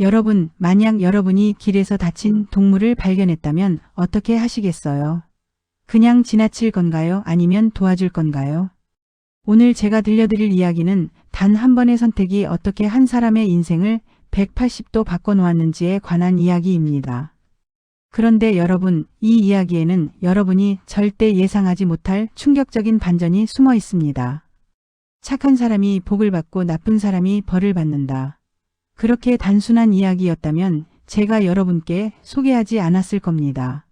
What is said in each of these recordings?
여러분, 만약 여러분이 길에서 다친 동물을 발견했다면 어떻게 하시겠어요? 그냥 지나칠 건가요? 아니면 도와줄 건가요? 오늘 제가 들려드릴 이야기는 단 한 번의 선택이 어떻게 한 사람의 인생을 180도 바꿔놓았는지에 관한 이야기입니다. 그런데 여러분, 이 이야기에는 여러분이 절대 예상하지 못할 충격적인 반전이 숨어 있습니다. 착한 사람이 복을 받고 나쁜 사람이 벌을 받는다. 그렇게 단순한 이야기였다면 제가 여러분께 소개하지 않았을 겁니다.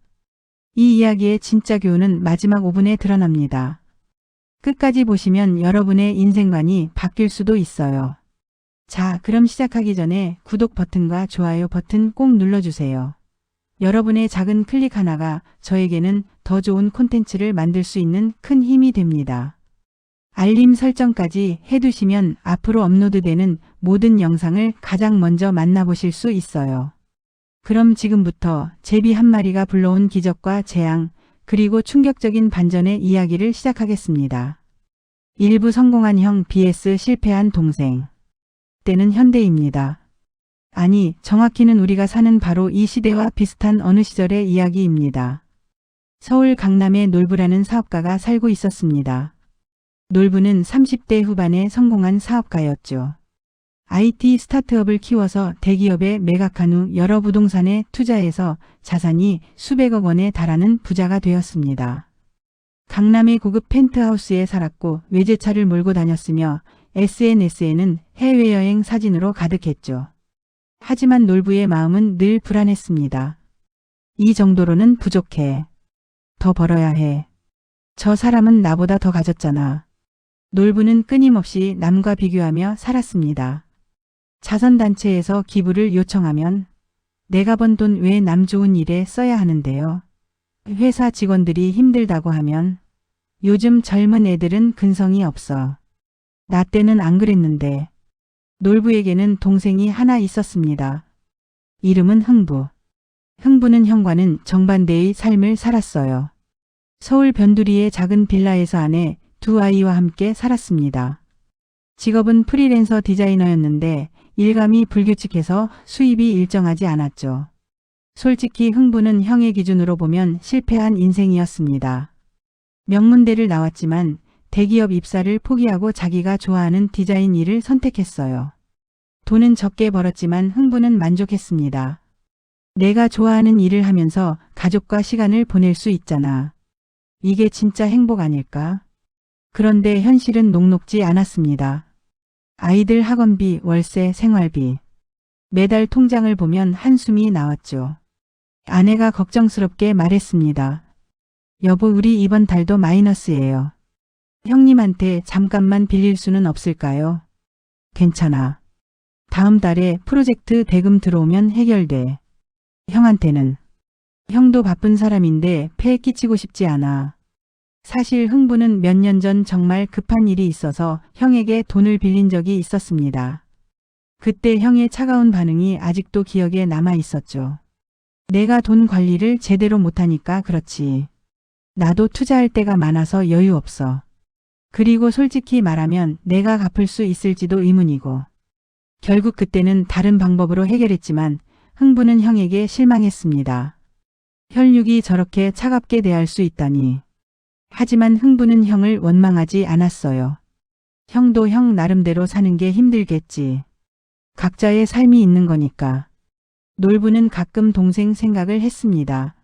이 이야기의 진짜 교훈은 마지막 5분에 드러납니다. 끝까지 보시면 여러분의 인생관이 바뀔 수도 있어요. 자, 그럼 시작하기 전에 구독 버튼과 좋아요 버튼 꼭 눌러주세요. 여러분의 작은 클릭 하나가 저에게는 더 좋은 콘텐츠를 만들 수 있는 큰 힘이 됩니다. 알림 설정까지 해두시면 앞으로 업로드되는 모든 영상을 가장 먼저 만나보실 수 있어요. 그럼 지금부터 제비 한 마리가 불러온 기적과 재앙, 그리고 충격적인 반전의 이야기를 시작하겠습니다. 일부 성공한 형 vs 실패한 동생. 때는 현대입니다. 아니, 정확히는 우리가 사는 바로 이 시대와 비슷한 어느 시절의 이야기입니다. 서울 강남에 놀부라는 사업가가 살고 있었습니다. 놀부는 30대 후반에 성공한 사업가였죠. IT 스타트업을 키워서 대기업에 매각한 후 여러 부동산에 투자해서 자산이 수백억 원에 달하는 부자가 되었습니다. 강남의 고급 펜트하우스에 살았고 외제차를 몰고 다녔으며 SNS에는 해외여행 사진으로 가득했죠. 하지만 놀부의 마음은 늘 불안했습니다. 이 정도로는 부족해. 더 벌어야 해. 저 사람은 나보다 더 가졌잖아. 놀부는 끊임없이 남과 비교하며 살았습니다. 자선단체에서 기부를 요청하면 내가 번 돈 왜 남 좋은 일에 써야 하는데요. 회사 직원들이 힘들다고 하면 요즘 젊은 애들은 근성이 없어. 나 때는 안 그랬는데. 놀부에게는 동생이 하나 있었습니다. 이름은 흥부. 흥부는 형과는 정반대의 삶을 살았어요. 서울 변두리의 작은 빌라에서 아내 두 아이와 함께 살았습니다. 직업은 프리랜서 디자이너였는데 일감이 불규칙해서 수입이 일정하지 않았죠. 솔직히 흥부는 형의 기준으로 보면 실패한 인생이었습니다. 명문대를 나왔지만 대기업 입사를 포기하고 자기가 좋아하는 디자인 일을 선택했어요. 돈은 적게 벌었지만 흥부는 만족했습니다. 내가 좋아하는 일을 하면서 가족과 시간을 보낼 수 있잖아. 이게 진짜 행복 아닐까? 그런데 현실은 녹록지 않았습니다. 아이들 학원비, 월세, 생활비. 매달 통장을 보면 한숨이 나왔죠. 아내가 걱정스럽게 말했습니다. 여보, 우리 이번 달도 마이너스예요. 형님한테 잠깐만 빌릴 수는 없을까요? 괜찮아. 다음 달에 프로젝트 대금 들어오면 해결돼. 형한테는. 형도 바쁜 사람인데 폐 끼치고 싶지 않아. 사실 흥부는 몇 년 전 정말 급한 일이 있어서 형에게 돈을 빌린 적이 있었습니다. 그때 형의 차가운 반응이 아직도 기억에 남아 있었죠. 내가 돈 관리를 제대로 못하니까 그렇지. 나도 투자할 때가 많아서 여유 없어. 그리고 솔직히 말하면 내가 갚을 수 있을지도 의문이고. 결국 그때는 다른 방법으로 해결했지만 흥부는 형에게 실망했습니다. 혈육이 저렇게 차갑게 대할 수 있다니. 하지만 흥부는 형을 원망하지 않았어요. 형도 형 나름대로 사는 게 힘들겠지. 각자의 삶이 있는 거니까. 놀부는 가끔 동생 생각을 했습니다.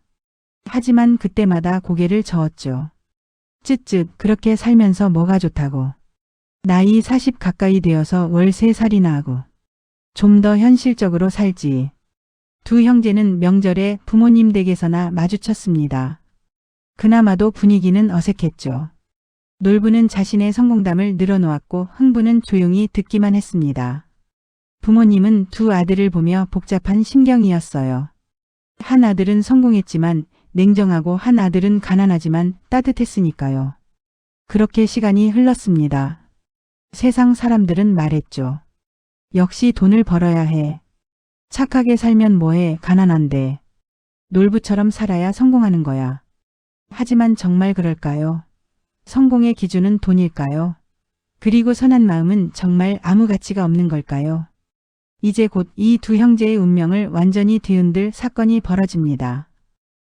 하지만 그때마다 고개를 저었죠. 쯧쯧 그렇게 살면서 뭐가 좋다고. 나이 40 가까이 되어서 월 3살이나 하고. 좀 더 현실적으로 살지. 두 형제는 명절에 부모님 댁에서나 마주쳤습니다. 그나마도 분위기는 어색했죠. 놀부는 자신의 성공담을 늘어놓았고 흥부는 조용히 듣기만 했습니다. 부모님은 두 아들을 보며 복잡한 심경이었어요. 한 아들은 성공했지만 냉정하고 한 아들은 가난하지만 따뜻했으니까요. 그렇게 시간이 흘렀습니다. 세상 사람들은 말했죠. 역시 돈을 벌어야 해. 착하게 살면 뭐해 가난한데. 놀부처럼 살아야 성공하는 거야. 하지만 정말 그럴까요? 성공의 기준은 돈일까요? 그리고 선한 마음은 정말 아무 가치가 없는 걸까요? 이제 곧 이 두 형제의 운명을 완전히 뒤흔들 사건이 벌어집니다.